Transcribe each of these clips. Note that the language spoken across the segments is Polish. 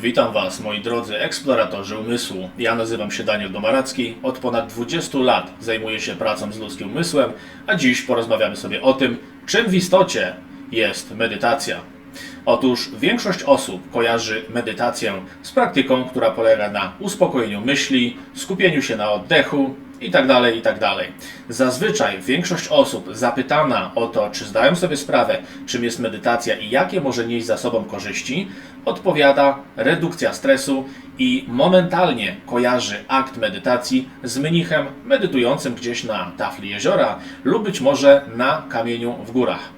Witam Was, moi drodzy eksploratorzy umysłu. Ja nazywam się Daniel Domaracki. Od ponad 20 lat zajmuję się pracą z ludzkim umysłem, a dziś porozmawiamy sobie o tym, czym w istocie jest medytacja. Otóż większość osób kojarzy medytację z praktyką, która polega na uspokojeniu myśli, skupieniu się na oddechu itd. itd. Zazwyczaj większość osób zapytana o to, czy zdają sobie sprawę, czym jest medytacja i jakie może nieść za sobą korzyści, odpowiada redukcja stresu i momentalnie kojarzy akt medytacji z mnichem medytującym gdzieś na tafli jeziora lub być może na kamieniu w górach.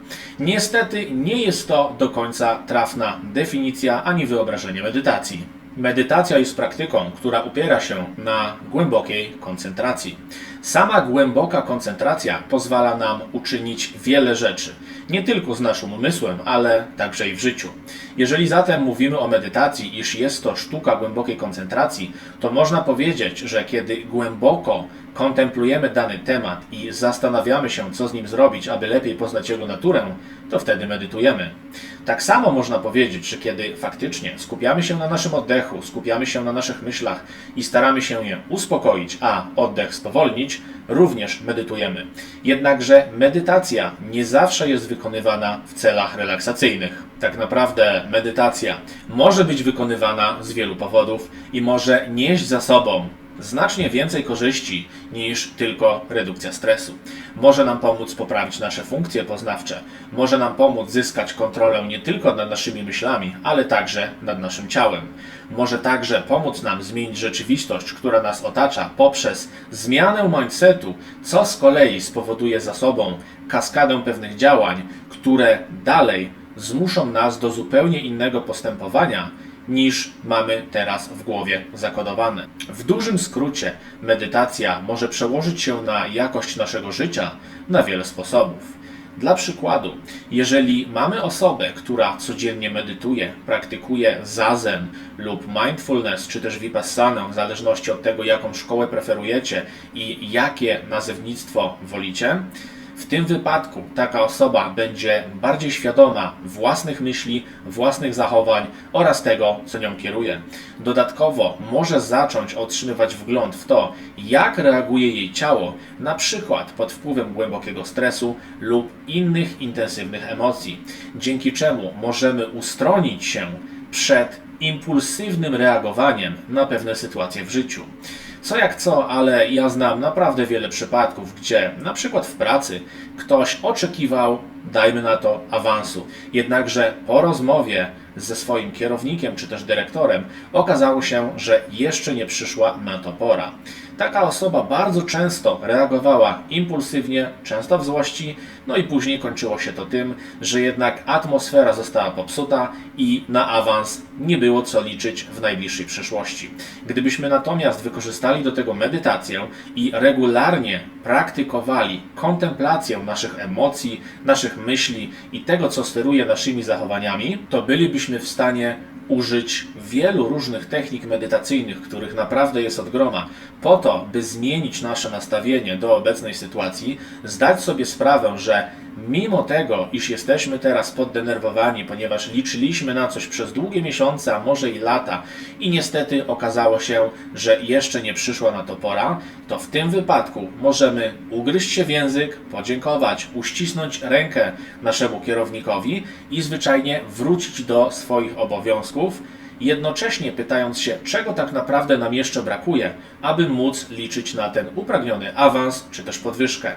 Niestety nie jest to do końca trafna definicja ani wyobrażenie medytacji. Medytacja jest praktyką, która opiera się na głębokiej koncentracji. Sama głęboka koncentracja pozwala nam uczynić wiele rzeczy, nie tylko z naszym umysłem, ale także i w życiu. Jeżeli zatem mówimy o medytacji, iż jest to sztuka głębokiej koncentracji, to można powiedzieć, że kiedy głęboko kontemplujemy dany temat i zastanawiamy się, co z nim zrobić, aby lepiej poznać jego naturę, to wtedy medytujemy. Tak samo można powiedzieć, że kiedy faktycznie skupiamy się na naszym oddechu, skupiamy się na naszych myślach i staramy się je uspokoić, a oddech spowolnić, również medytujemy. Jednakże medytacja nie zawsze jest wykonywana w celach relaksacyjnych. Tak naprawdę medytacja może być wykonywana z wielu powodów i może nieść za sobą znacznie więcej korzyści niż tylko redukcja stresu. Może nam pomóc poprawić nasze funkcje poznawcze, może nam pomóc zyskać kontrolę nie tylko nad naszymi myślami, ale także nad naszym ciałem. Może także pomóc nam zmienić rzeczywistość, która nas otacza poprzez zmianę mindsetu, co z kolei spowoduje za sobą kaskadę pewnych działań, które dalej zmuszą nas do zupełnie innego postępowania niż mamy teraz w głowie zakodowane. W dużym skrócie, medytacja może przełożyć się na jakość naszego życia na wiele sposobów. Dla przykładu, jeżeli mamy osobę, która codziennie medytuje, praktykuje zazen lub mindfulness, czy też vipassanę, w zależności od tego, jaką szkołę preferujecie i jakie nazewnictwo wolicie, w tym wypadku taka osoba będzie bardziej świadoma własnych myśli, własnych zachowań oraz tego, co nią kieruje. Dodatkowo może zacząć otrzymywać wgląd w to, jak reaguje jej ciało, na przykład pod wpływem głębokiego stresu lub innych intensywnych emocji, dzięki czemu możemy ustronić się przed impulsywnym reagowaniem na pewne sytuacje w życiu. Co jak co, ale ja znam naprawdę wiele przypadków, gdzie na przykład w pracy ktoś oczekiwał, dajmy na to, awansu. Jednakże po rozmowie ze swoim kierownikiem czy też dyrektorem okazało się, że jeszcze nie przyszła na to pora. Taka osoba bardzo często reagowała impulsywnie, często w złości, no i później kończyło się to tym, że jednak atmosfera została popsuta i na awans nie było co liczyć w najbliższej przyszłości. Gdybyśmy natomiast wykorzystali do tego medytację i regularnie praktykowali kontemplację naszych emocji, naszych myśli i tego, co steruje naszymi zachowaniami, to bylibyśmy w stanie użyć wielu różnych technik medytacyjnych, których naprawdę jest od groma, po to, by zmienić nasze nastawienie do obecnej sytuacji, zdać sobie sprawę, że mimo tego, iż jesteśmy teraz poddenerwowani, ponieważ liczyliśmy na coś przez długie miesiące, a może i lata, i niestety okazało się, że jeszcze nie przyszła na to pora, to w tym wypadku możemy ugryźć się w język, podziękować, uścisnąć rękę naszemu kierownikowi i zwyczajnie wrócić do swoich obowiązków jednocześnie pytając się, czego tak naprawdę nam jeszcze brakuje, aby móc liczyć na ten upragniony awans czy też podwyżkę.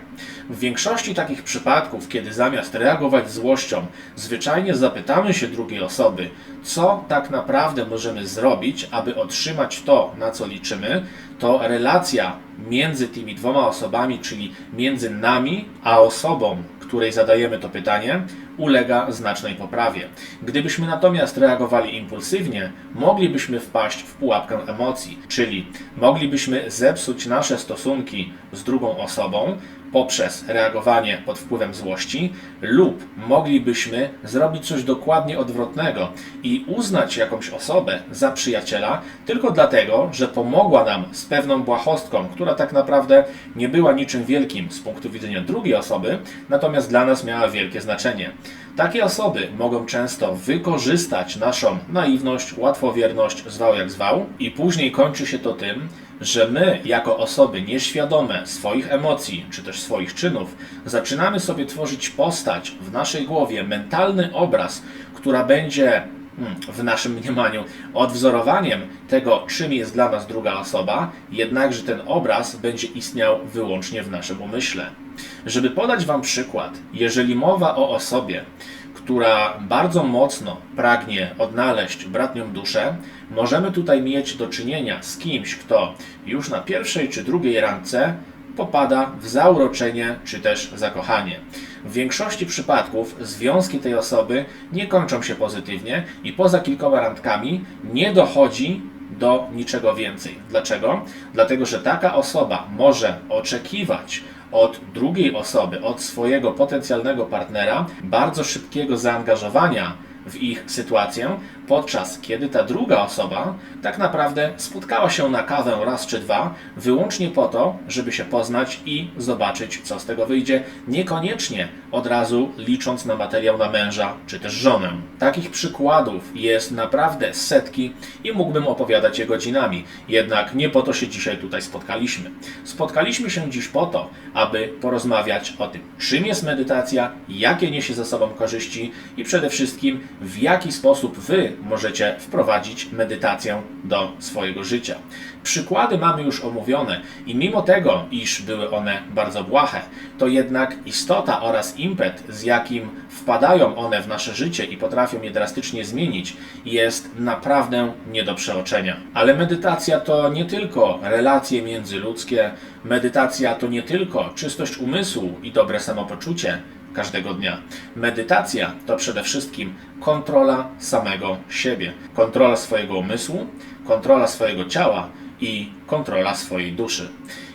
W większości takich przypadków, kiedy zamiast reagować złością, zwyczajnie zapytamy się drugiej osoby, co tak naprawdę możemy zrobić, aby otrzymać to, na co liczymy, to relacja między tymi dwoma osobami, czyli między nami a osobą, której zadajemy to pytanie, ulega znacznej poprawie. Gdybyśmy natomiast reagowali impulsywnie, moglibyśmy wpaść w pułapkę emocji, czyli moglibyśmy zepsuć nasze stosunki z drugą osobą, poprzez reagowanie pod wpływem złości, lub moglibyśmy zrobić coś dokładnie odwrotnego i uznać jakąś osobę za przyjaciela tylko dlatego, że pomogła nam z pewną błahostką, która tak naprawdę nie była niczym wielkim z punktu widzenia drugiej osoby, natomiast dla nas miała wielkie znaczenie. Takie osoby mogą często wykorzystać naszą naiwność, łatwowierność, zwał jak zwał, i później kończy się to tym, że my, jako osoby nieświadome swoich emocji czy też swoich czynów, zaczynamy sobie tworzyć postać w naszej głowie, mentalny obraz, która będzie hmm, w naszym mniemaniu odwzorowaniem tego, czym jest dla nas druga osoba, jednakże ten obraz będzie istniał wyłącznie w naszym umyśle. Żeby podać Wam przykład, jeżeli mowa o osobie, która bardzo mocno pragnie odnaleźć bratnią duszę, możemy tutaj mieć do czynienia z kimś, kto już na pierwszej czy drugiej randce popada w zauroczenie czy też zakochanie. W większości przypadków związki tej osoby nie kończą się pozytywnie i poza kilkoma randkami nie dochodzi do niczego więcej. Dlaczego? Dlatego, że taka osoba może oczekiwać od drugiej osoby, od swojego potencjalnego partnera, bardzo szybkiego zaangażowania w ich sytuację, podczas kiedy ta druga osoba tak naprawdę spotkała się na kawę raz czy dwa, wyłącznie po to, żeby się poznać i zobaczyć, co z tego wyjdzie, niekoniecznie od razu licząc na materiał na męża czy też żonę. Takich przykładów jest naprawdę setki i mógłbym opowiadać je godzinami, jednak nie po to się dzisiaj tutaj spotkaliśmy. Spotkaliśmy się dziś po to, aby porozmawiać o tym, czym jest medytacja, jakie niesie ze sobą korzyści i przede wszystkim w jaki sposób Wy możecie wprowadzić medytację do swojego życia. Przykłady mamy już omówione i mimo tego, iż były one bardzo błahe, to jednak istota oraz impet, z jakim wpadają one w nasze życie i potrafią je drastycznie zmienić, jest naprawdę nie do przeoczenia. Ale medytacja to nie tylko relacje międzyludzkie, medytacja to nie tylko czystość umysłu i dobre samopoczucie, każdego dnia. Medytacja to przede wszystkim kontrola samego siebie, kontrola swojego umysłu, kontrola swojego ciała i kontrola swojej duszy.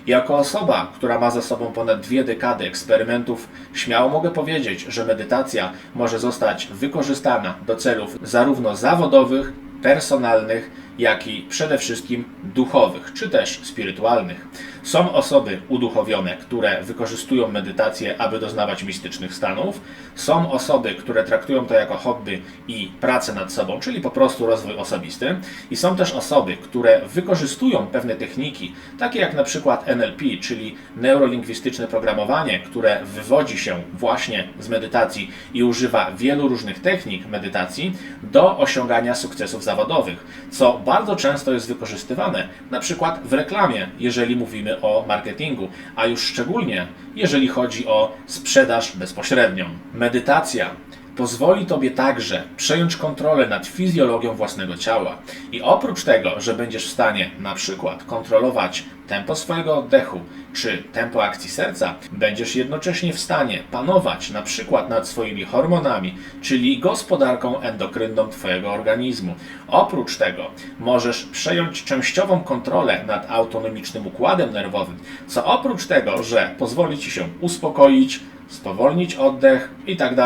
Jako osoba, która ma za sobą ponad dwie dekady eksperymentów, śmiało mogę powiedzieć, że medytacja może zostać wykorzystana do celów zarówno zawodowych, personalnych, jak i przede wszystkim duchowych, czy też spirytualnych. Są osoby uduchowione, które wykorzystują medytację, aby doznawać mistycznych stanów. Są osoby, które traktują to jako hobby i pracę nad sobą, czyli po prostu rozwój osobisty. I są też osoby, które wykorzystują pewne techniki, takie jak na przykład NLP, czyli neurolingwistyczne programowanie, które wywodzi się właśnie z medytacji i używa wielu różnych technik medytacji do osiągania sukcesów zawodowych, co bardzo często jest wykorzystywane, na przykład w reklamie, jeżeli mówimy o marketingu, a już szczególnie jeżeli chodzi o sprzedaż bezpośrednią. Medytacja pozwoli Tobie także przejąć kontrolę nad fizjologią własnego ciała. I oprócz tego, że będziesz w stanie na przykład kontrolować tempo swojego oddechu czy tempo akcji serca, będziesz jednocześnie w stanie panować na przykład nad swoimi hormonami, czyli gospodarką endokrynną Twojego organizmu. Oprócz tego możesz przejąć częściową kontrolę nad autonomicznym układem nerwowym, co oprócz tego, że pozwoli Ci się uspokoić, spowolnić oddech i tak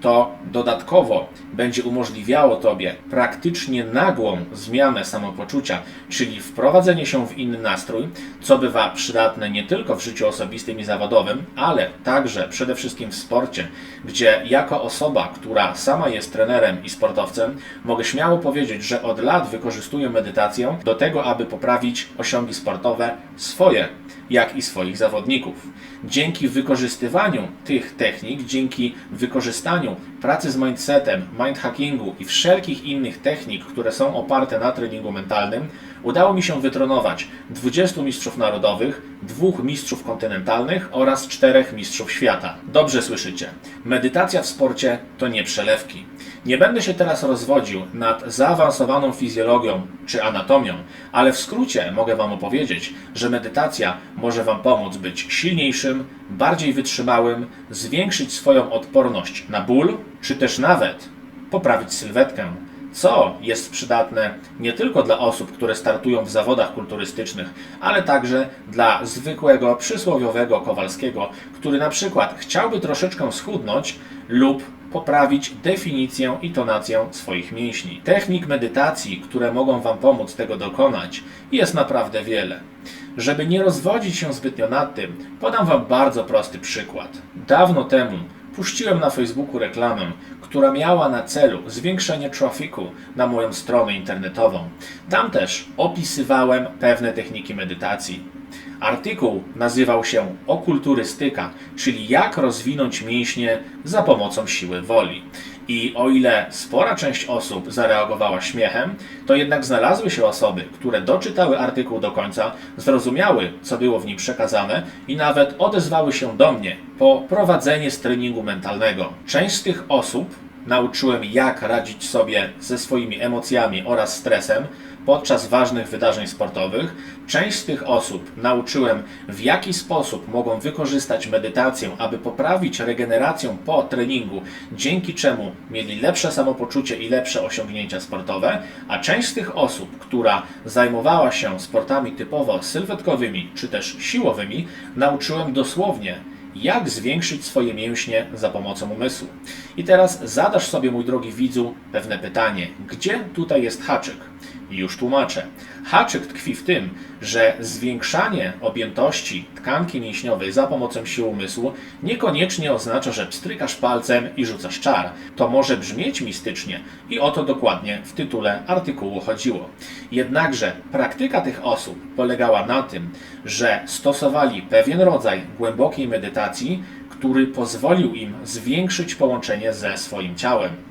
to dodatkowo będzie umożliwiało Tobie praktycznie nagłą zmianę samopoczucia, czyli wprowadzenie się w inny nastrój, co bywa przydatne nie tylko w życiu osobistym i zawodowym, ale także przede wszystkim w sporcie, gdzie jako osoba, która sama jest trenerem i sportowcem, mogę śmiało powiedzieć, że od lat wykorzystuję medytację do tego, aby poprawić osiągi sportowe swoje jak i swoich zawodników. Dzięki wykorzystywaniu tych technik, dzięki wykorzystaniu pracy z mindsetem, mindhackingu i wszelkich innych technik, które są oparte na treningu mentalnym, udało mi się wytronować 20 mistrzów narodowych, dwóch mistrzów kontynentalnych oraz czterech mistrzów świata. Dobrze słyszycie. Medytacja w sporcie to nie przelewki. Nie będę się teraz rozwodził nad zaawansowaną fizjologią czy anatomią, ale w skrócie mogę Wam opowiedzieć, że medytacja może Wam pomóc być silniejszym, bardziej wytrzymałym, zwiększyć swoją odporność na ból, czy też nawet poprawić sylwetkę, co jest przydatne nie tylko dla osób, które startują w zawodach kulturystycznych, ale także dla zwykłego, przysłowiowego Kowalskiego, który na przykład chciałby troszeczkę schudnąć lub poprawić definicję i tonację swoich mięśni. Technik medytacji, które mogą Wam pomóc tego dokonać, jest naprawdę wiele. Żeby nie rozwodzić się zbytnio nad tym, podam Wam bardzo prosty przykład. Dawno temu puściłem na Facebooku reklamę, która miała na celu zwiększenie trafiku na moją stronę internetową. Tam też opisywałem pewne techniki medytacji. Artykuł nazywał się Okulturystyka, czyli jak rozwinąć mięśnie za pomocą siły woli. I o ile spora część osób zareagowała śmiechem, to jednak znalazły się osoby, które doczytały artykuł do końca, zrozumiały, co było w nim przekazane i nawet odezwały się do mnie po prowadzenie z treningu mentalnego. Część z tych osób nauczyłem, jak radzić sobie ze swoimi emocjami oraz stresem podczas ważnych wydarzeń sportowych. Część z tych osób nauczyłem, w jaki sposób mogą wykorzystać medytację, aby poprawić regenerację po treningu, dzięki czemu mieli lepsze samopoczucie i lepsze osiągnięcia sportowe, a część z tych osób, która zajmowała się sportami typowo sylwetkowymi czy też siłowymi, nauczyłem dosłownie jak zwiększyć swoje mięśnie za pomocą umysłu. I teraz zadasz sobie, mój drogi widzu, pewne pytanie: gdzie tutaj jest haczyk? Już tłumaczę. Haczyk tkwi w tym, że zwiększanie objętości tkanki mięśniowej za pomocą sił umysłu niekoniecznie oznacza, że pstrykasz palcem i rzucasz czar. To może brzmieć mistycznie i o to dokładnie w tytule artykułu chodziło. Jednakże praktyka tych osób polegała na tym, że stosowali pewien rodzaj głębokiej medytacji, który pozwolił im zwiększyć połączenie ze swoim ciałem.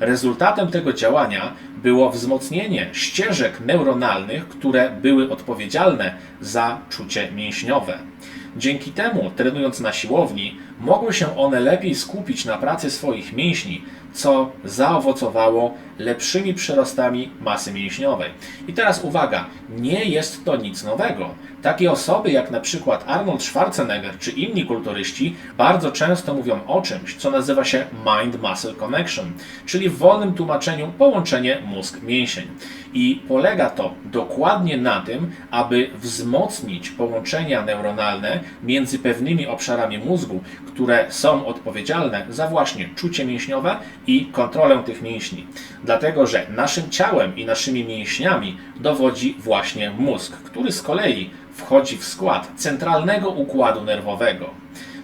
Rezultatem tego działania było wzmocnienie ścieżek neuronalnych, które były odpowiedzialne za czucie mięśniowe. Dzięki temu, trenując na siłowni, mogły się one lepiej skupić na pracy swoich mięśni, co zaowocowało lepszymi przyrostami masy mięśniowej. I teraz uwaga, nie jest to nic nowego. Takie osoby jak na przykład Arnold Schwarzenegger czy inni kulturyści bardzo często mówią o czymś, co nazywa się mind-muscle connection, czyli w wolnym tłumaczeniu połączenie mózg-mięsień. I polega to dokładnie na tym, aby wzmocnić połączenia neuronalne między pewnymi obszarami mózgu, które są odpowiedzialne za właśnie czucie mięśniowe i kontrolę tych mięśni. Dlatego, że naszym ciałem i naszymi mięśniami dowodzi właśnie mózg, który z kolei wchodzi w skład centralnego układu nerwowego.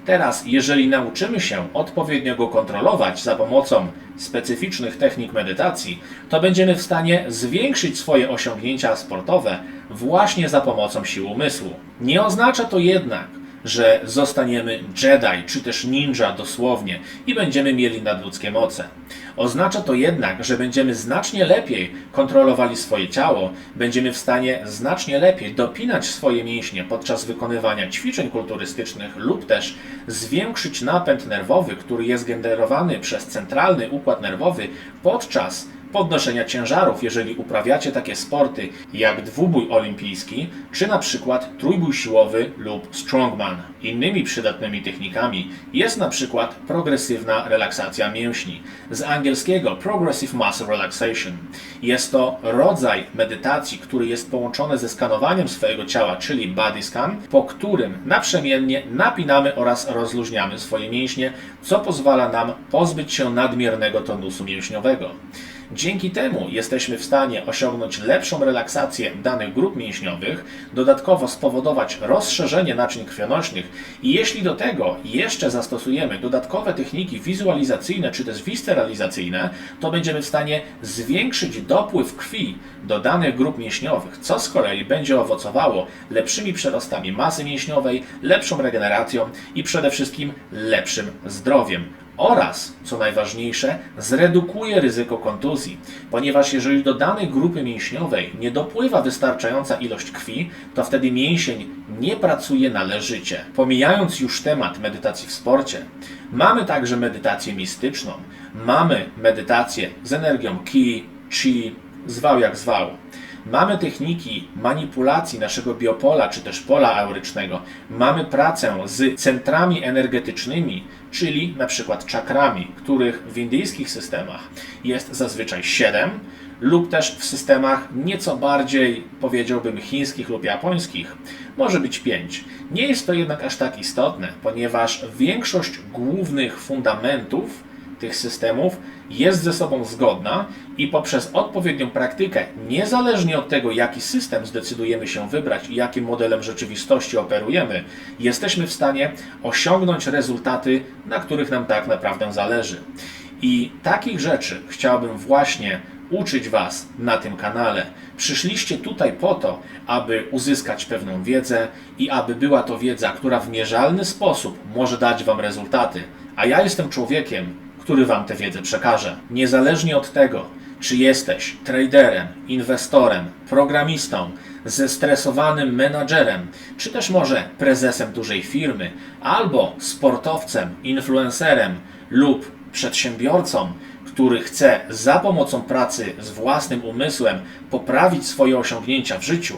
Teraz, jeżeli nauczymy się odpowiednio go kontrolować za pomocą specyficznych technik medytacji, to będziemy w stanie zwiększyć swoje osiągnięcia sportowe właśnie za pomocą sił umysłu. Nie oznacza to jednak, że zostaniemy Jedi czy też ninja dosłownie i będziemy mieli nadludzkie moce. Oznacza to jednak, że będziemy znacznie lepiej kontrolowali swoje ciało, będziemy w stanie znacznie lepiej dopinać swoje mięśnie podczas wykonywania ćwiczeń kulturystycznych lub też zwiększyć napęd nerwowy, który jest generowany przez centralny układ nerwowy podczas podnoszenia ciężarów, jeżeli uprawiacie takie sporty jak dwubój olimpijski, czy na przykład trójbój siłowy lub strongman. Innymi przydatnymi technikami jest na przykład progresywna relaksacja mięśni. Z angielskiego Progressive Muscle Relaxation. Jest to rodzaj medytacji, który jest połączony ze skanowaniem swojego ciała, czyli body scan, po którym naprzemiennie napinamy oraz rozluźniamy swoje mięśnie, co pozwala nam pozbyć się nadmiernego tonusu mięśniowego. Dzięki temu jesteśmy w stanie osiągnąć lepszą relaksację danych grup mięśniowych, dodatkowo spowodować rozszerzenie naczyń krwionośnych i jeśli do tego jeszcze zastosujemy dodatkowe techniki wizualizacyjne czy też wisteralizacyjne, to będziemy w stanie zwiększyć dopływ krwi do danych grup mięśniowych, co z kolei będzie owocowało lepszymi przerostami masy mięśniowej, lepszą regeneracją i przede wszystkim lepszym zdrowiem oraz, co najważniejsze, zredukuje ryzyko kontuzji, ponieważ jeżeli do danej grupy mięśniowej nie dopływa wystarczająca ilość krwi, to wtedy mięsień nie pracuje należycie. Pomijając już temat medytacji w sporcie, mamy także medytację mistyczną, mamy medytację z energią ki, chi, zwał jak zwał. Mamy techniki manipulacji naszego biopola czy też pola aurycznego. Mamy pracę z centrami energetycznymi, czyli na przykład czakrami, których w indyjskich systemach jest zazwyczaj 7 lub też w systemach nieco bardziej, powiedziałbym, chińskich lub japońskich, może być 5. Nie jest to jednak aż tak istotne, ponieważ większość głównych fundamentów tych systemów jest ze sobą zgodna i poprzez odpowiednią praktykę, niezależnie od tego, jaki system zdecydujemy się wybrać i jakim modelem rzeczywistości operujemy, jesteśmy w stanie osiągnąć rezultaty, na których nam tak naprawdę zależy. I takich rzeczy chciałbym właśnie uczyć Was na tym kanale. Przyszliście tutaj po to, aby uzyskać pewną wiedzę i aby była to wiedza, która w mierzalny sposób może dać Wam rezultaty. A ja jestem człowiekiem, który Wam tę wiedzę przekaże. Niezależnie od tego, czy jesteś traderem, inwestorem, programistą, zestresowanym menadżerem, czy też może prezesem dużej firmy, albo sportowcem, influencerem lub przedsiębiorcą, który chce za pomocą pracy z własnym umysłem poprawić swoje osiągnięcia w życiu,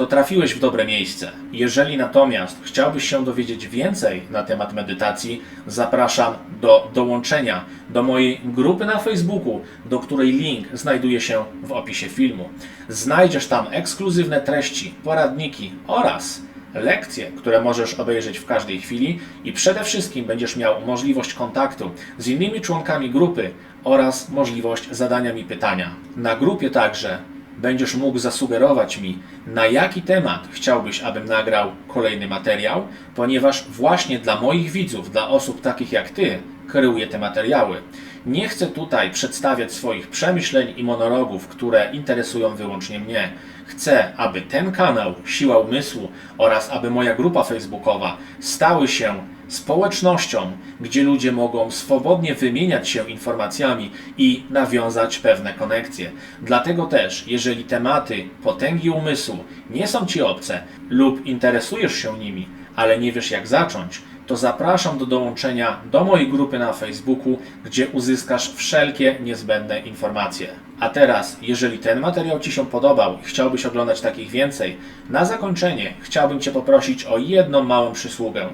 to trafiłeś w dobre miejsce. Jeżeli natomiast chciałbyś się dowiedzieć więcej na temat medytacji, zapraszam do dołączenia do mojej grupy na Facebooku, do której link znajduje się w opisie filmu. Znajdziesz tam ekskluzywne treści, poradniki oraz lekcje, które możesz obejrzeć w każdej chwili i przede wszystkim będziesz miał możliwość kontaktu z innymi członkami grupy oraz możliwość zadania mi pytania. Na grupie także będziesz mógł zasugerować mi, na jaki temat chciałbyś, abym nagrał kolejny materiał, ponieważ właśnie dla moich widzów, dla osób takich jak Ty, kreuję te materiały. Nie chcę tutaj przedstawiać swoich przemyśleń i monologów, które interesują wyłącznie mnie. Chcę, aby ten kanał Siła Umysłu oraz aby moja grupa facebookowa stały się społecznością, gdzie ludzie mogą swobodnie wymieniać się informacjami i nawiązać pewne konekcje. Dlatego też, jeżeli tematy potęgi umysłu nie są Ci obce lub interesujesz się nimi, ale nie wiesz jak zacząć, to zapraszam do dołączenia do mojej grupy na Facebooku, gdzie uzyskasz wszelkie niezbędne informacje. A teraz, jeżeli ten materiał Ci się podobał i chciałbyś oglądać takich więcej, na zakończenie chciałbym Cię poprosić o jedną małą przysługę.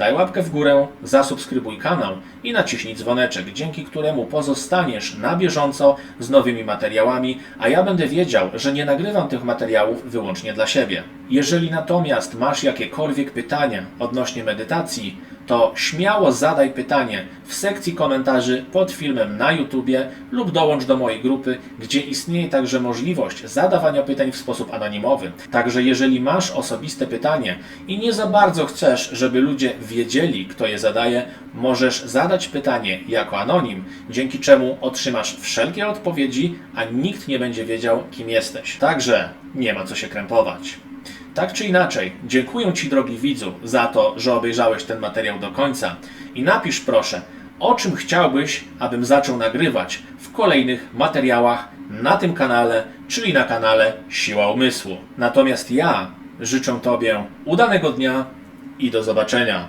Daj łapkę w górę, zasubskrybuj kanał i naciśnij dzwoneczek, dzięki któremu pozostaniesz na bieżąco z nowymi materiałami, a ja będę wiedział, że nie nagrywam tych materiałów wyłącznie dla siebie. Jeżeli natomiast masz jakiekolwiek pytania odnośnie medytacji, to śmiało zadaj pytanie w sekcji komentarzy pod filmem na YouTubie lub dołącz do mojej grupy, gdzie istnieje także możliwość zadawania pytań w sposób anonimowy. Także jeżeli masz osobiste pytanie i nie za bardzo chcesz, żeby ludzie wiedzieli, kto je zadaje, możesz zadać pytanie jako anonim, dzięki czemu otrzymasz wszelkie odpowiedzi, a nikt nie będzie wiedział, kim jesteś. Także nie ma co się krępować. Tak czy inaczej, dziękuję Ci, drogi widzu, za to, że obejrzałeś ten materiał do końca i napisz proszę, o czym chciałbyś, abym zaczął nagrywać w kolejnych materiałach na tym kanale, czyli na kanale Siła Umysłu. Natomiast ja życzę Tobie udanego dnia i do zobaczenia.